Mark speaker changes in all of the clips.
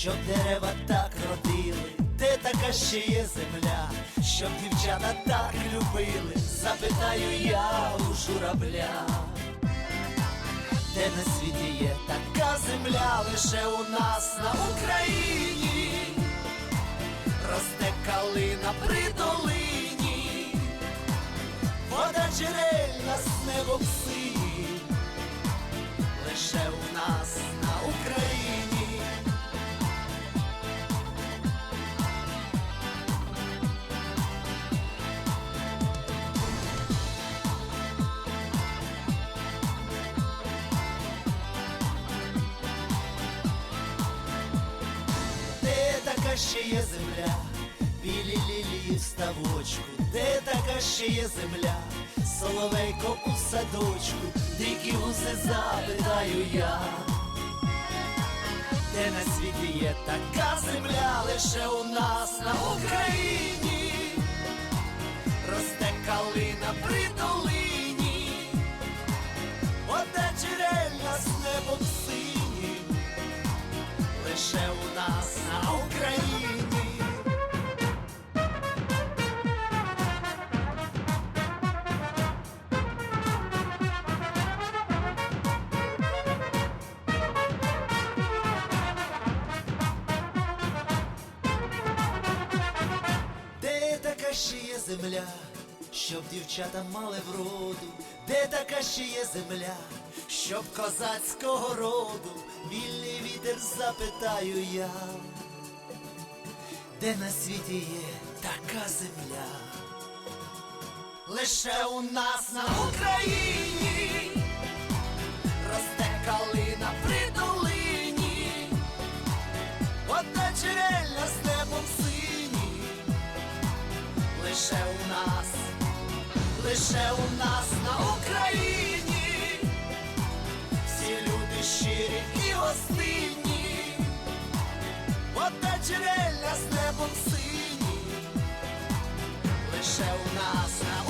Speaker 1: щоб дерева так родили, де така ще є земля, щоб дівчата так любили, запитаю я у журавля. Де на світі є така земля, лише у нас на Україні, росте калина при долині, вода джерельна з небом сині, лише у нас на Україні. Де така ще є земля, білі лілії в ставочку, де така ще є земля, Соловейко у садочку, дикі гуси запитаю я, де на світі є така земля, лише у нас на Україні, росте калина при долині, вода джерельна з небом синім лише у нас на Україні. Земля, щоб дівчата мали вроду, де така ще є земля, щоб козацького роду, вільний вітер запитаю я, де на світі є така земля, лише у нас на Україні росте калина лише у нас, лише у нас на Україні, всі люди щирі і гостинні, вода джерельна з небом сині, лише у нас на Україні.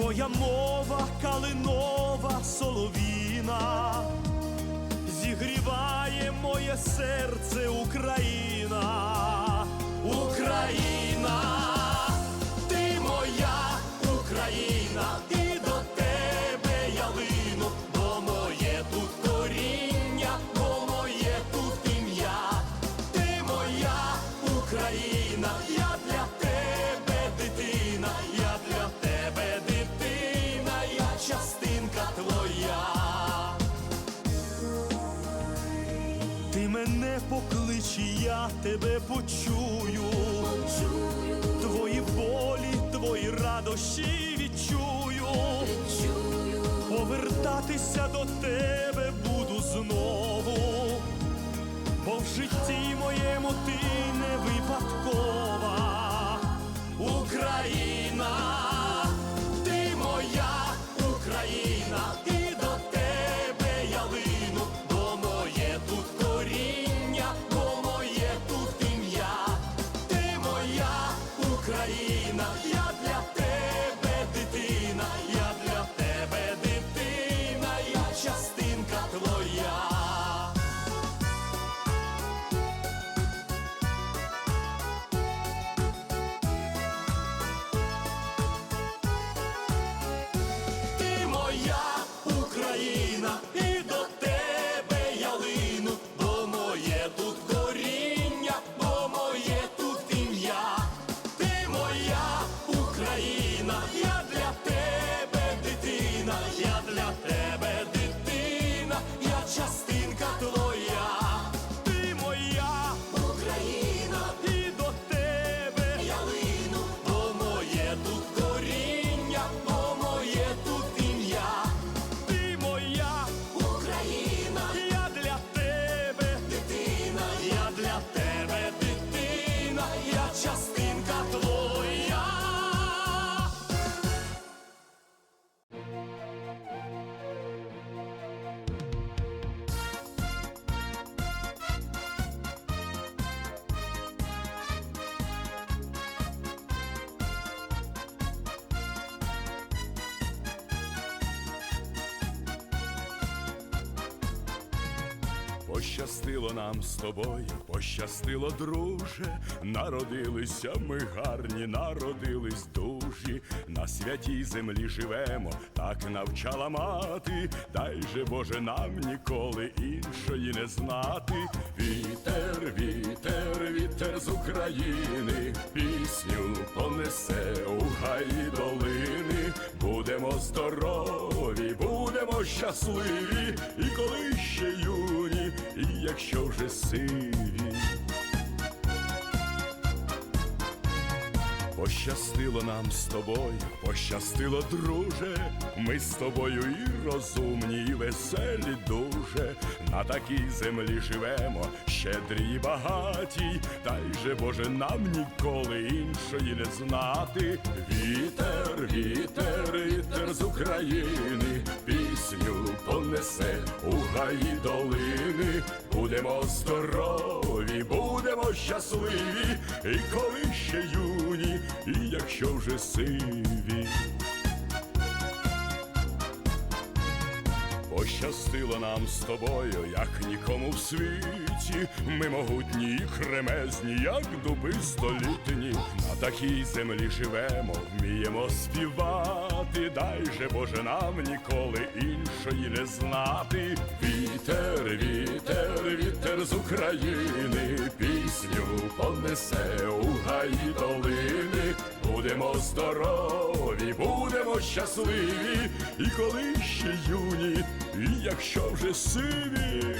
Speaker 2: твоя мова калинова соловіна, зігріває моє серце Україна, Україна, Повертатися до тебе буду знову, бо в житті моєму ти Пощастило нам з тобою, пощастило, друже, народилися ми гарні, народились дужі, на святій землі живемо, так навчала мати, дай же Боже нам ніколи іншої не знати. Вітер, вітер, вітер з України, пісню понесе у гаї долини. Будемо здорові, щасливі, і коли ще юні, і якщо вже сиві. Пощастило нам з тобою, пощастило, друже. Ми з тобою і розумні, і веселі дуже. На такій землі живемо, щедрі й багаті, та й же Боже нам ніколи іншої не знати. Вітер, вітер, вітер з України, пісню понесе у гаї долини. Будемо здорові, будемо щасливі, і коли ще юні, і якщо вже сиві. Пощастило нам з тобою, як нікому в світі. Ми могутні і кремезні, як дуби столітні. На такій землі живемо, вміємо співати. Дай же Боже нам ніколи іншої не знати. Вітер, вітер, вітер з України, пісню понесе у гаї долини. Будемо здорові, і будемо щасливі, і коли ще юні, і якщо вже сиві.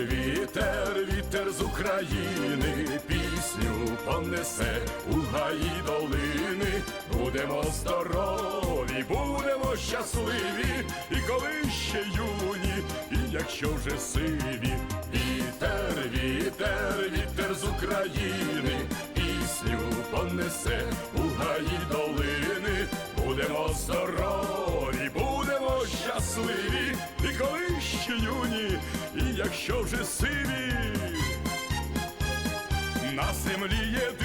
Speaker 3: Вітер, вітер з України пісню понесе у гаї долини. Будемо здорові, будемо щасливі, і коли ще юні, і якщо вже сиві, вітер, вітер, вітер з України, пісню понесе у гаї долини. Будемо здорові, будемо щасливі, і коли ще юні, і якщо вже сиві. На землі єдині